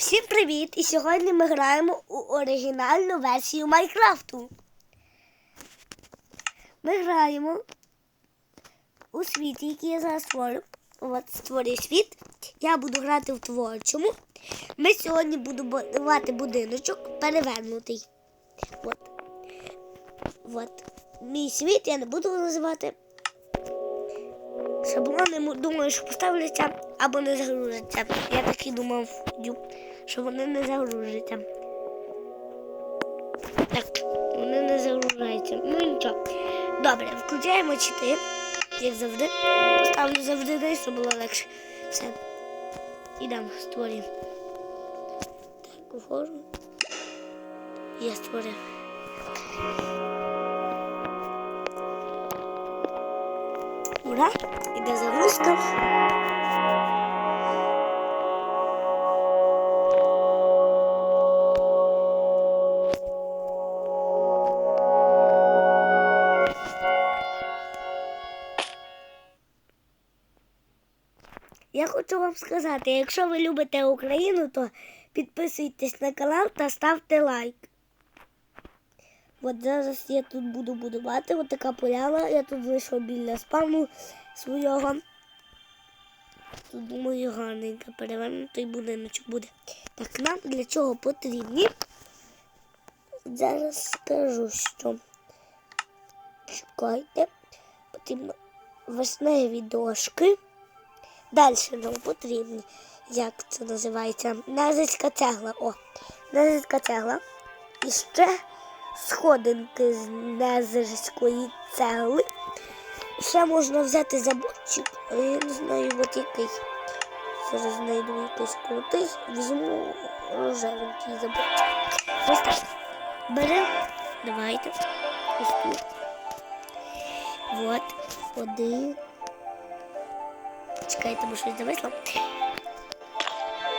Всім привіт! І сьогодні ми граємо у оригінальну версію Майнкрафту. Ми граємо у світі, який я зараз створю. От створюю світ. Я буду грати в творчому. Ми сьогодні будемо будувати будиночок перевернутий. От. От. Мій світ я не буду називати. Шаблони, думаю, що поставляться або не загружаться. Я так і думав, що вони не загружаться. Так, вони не загружаються. Ну нічого. Добре, включаємо чити, як завжди. Поставлю завжди десь, щоб було легше. Все. Ідемо, створюємо. Так, угору. Я створив. Ура! Іде загрузка. Хочу вам сказати, якщо ви любите Україну, то підписуйтесь на канал та ставте лайк. От зараз я тут буду будувати, така поляна. Я тут вийшов біля спавну свого. Тут думаю гарненько перевернутий будиночок буде. Так, нам для чого потрібні? Зараз скажу, що чекайте, потрібно вишневі дошки. Далі нам потрібні, як це називається, назицька цегла. О, назицька цегла. І ще сходинки з незерської цегли. Ще можна взяти заборчик, а я не знаю, от який. Зараз знайду якийсь крутий, візьму рожевенький заборчик. Ось так. Беремо, давайте. Ось тут. От, один. Чекайте, бо щось зависло.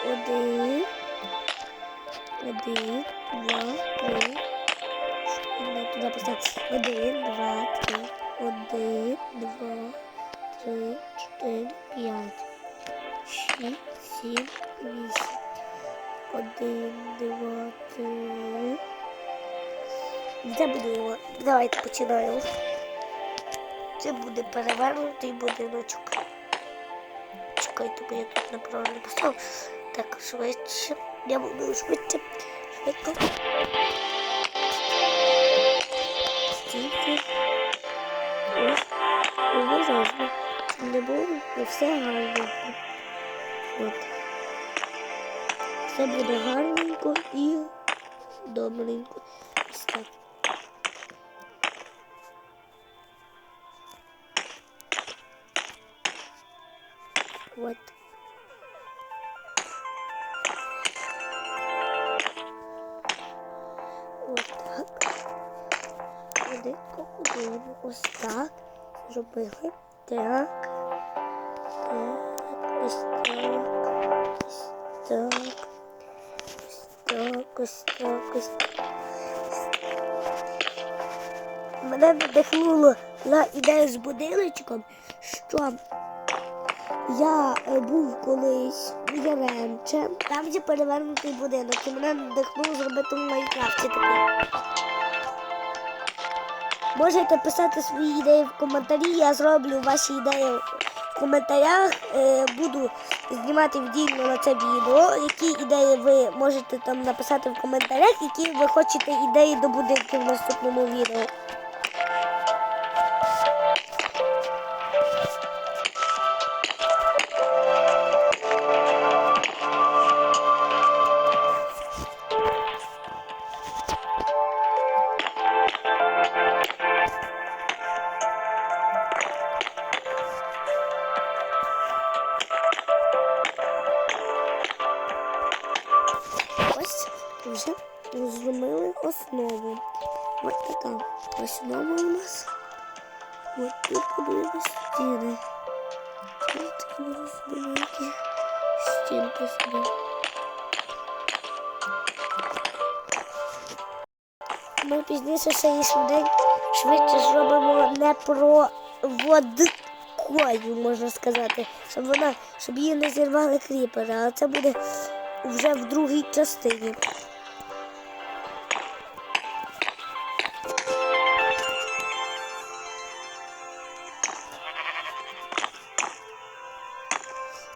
Один. Один, два, три. Надо туди поставити. Один, два, три. Один, два, три, чотири, п'ять. Шість, сім, вісім. Один, два, три. Де будемо? Давайте починаємо. Це буде перевернутий будиночок. Чекайте, бо я тут неправильно поставив. Так, швидше. Я буду швидше. Швидко. Стільки. Ось. Обережно. Не було не все гарненько. От. Все буде гарненько і добренько. Ось. Вот. Ось так. Хвилинку будемо ось так. Зробили. Так. Так. Ось так. Ось так. Ось так, ось так, ось так. Мене надихнуло на ідею з будиночком, що я е, був колись в Яремче, там є перевернутий будинок, і мене надихнуло зробити в Майнкрафті такий. Можете писати свої ідеї в коментарі, я зроблю ваші ідеї в коментарях. Е, Буду знімати віддільно на це відео. Які ідеї ви можете там написати в коментарях, які ви хочете ідеї до будинків в наступному відео. Вже зробили основу. Ось така основа у нас. Ось тут будуємо стіни. Ось такі великі стінки собі. Ми пізніше ще її швидше зробимо не проводкою, можна сказати, щоб вона, щоб її не зірвали кріпери, а це буде вже в другій частині.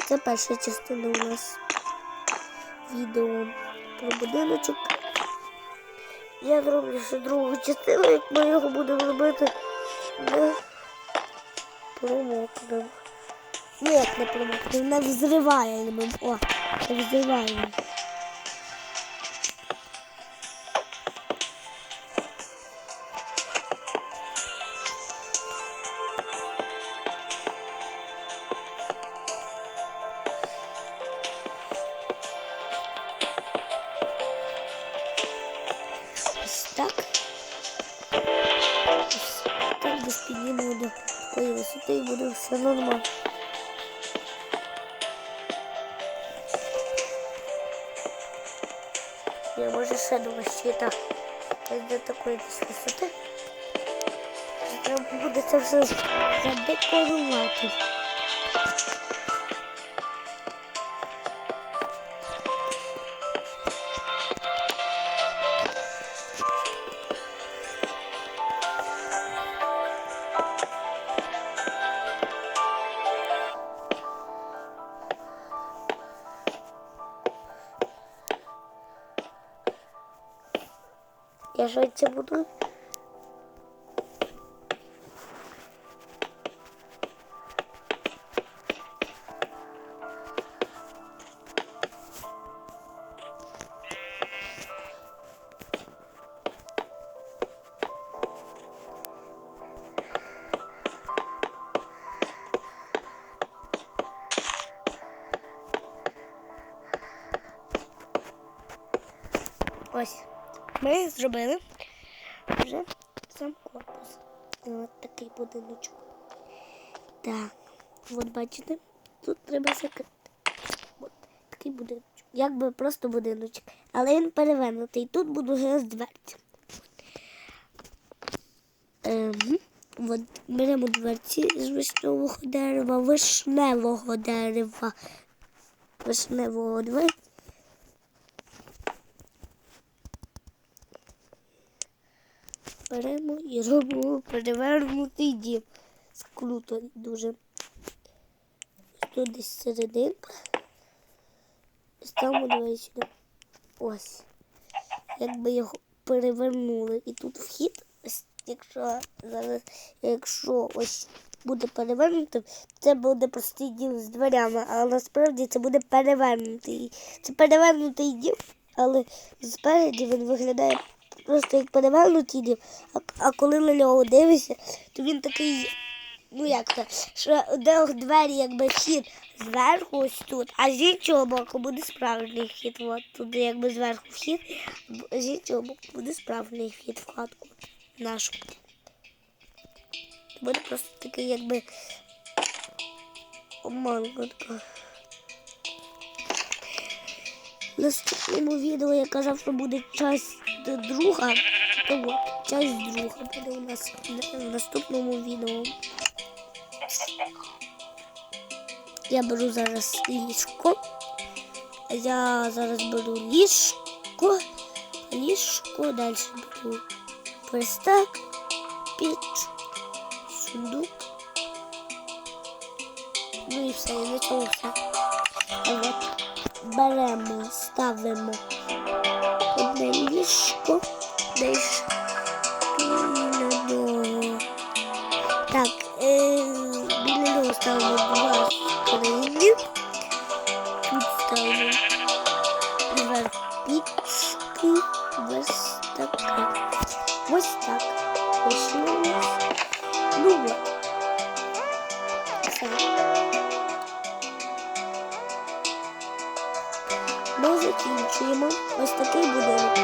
Це перша частина у нас відео про будиночок. Я зроблю ще другу частину, як ми його будемо робити, не промокнемо. Ну як не промокнемо, не взриває. О, не взриваємо. Так. Ось так десь піднімемо до такої висоти і буде все нормально. Я може ще до щита. Ось до такої десь висоти. Треба буде все задекорувати. Я швидше буду. Ось ми зробили вже сам корпус. От такий будиночок. Так, от бачите, тут треба закрити. От такий будиночок. Якби просто будиночок. Але він перевернутий. Тут буду зараз дверці. Ем, от беремо дверці з вишневого дерева, вишневого дерева, вишневого дверця. Беремо і робимо перевернутий дім. Круто дуже. Тут десь серединка. І ставимо двері сюди. Ось. Якби його перевернули. І тут вхід, ось, якщо зараз, якщо ось буде перевернутим, це буде простий дім з дверями, але насправді це буде перевернутий. Це перевернутий дім, але спереді він виглядає просто як перевернутий дім, а, а коли на нього дивишся, то він такий, ну як це, що де двері, якби вхід зверху ось тут, а з іншого боку буде справжній вхід. От тут якби зверху вхід, з іншого боку буде справжній вхід в хатку нашу. Буде просто такий, якби обманка така. В наступному відео я казав, що буде часть друга. То от, часть друга буде у нас в наступному відео. Я беру зараз ліжко. Я зараз беру ліжко, ліжко, далі беру верстак, піч, сундук. Ну і все, і на цьому все. А от беремо, ставимо одне ліжко, десь такий будинок.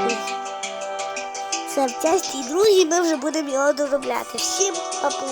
Все, в часті друзі ми вже будемо його доробляти. Всім папу!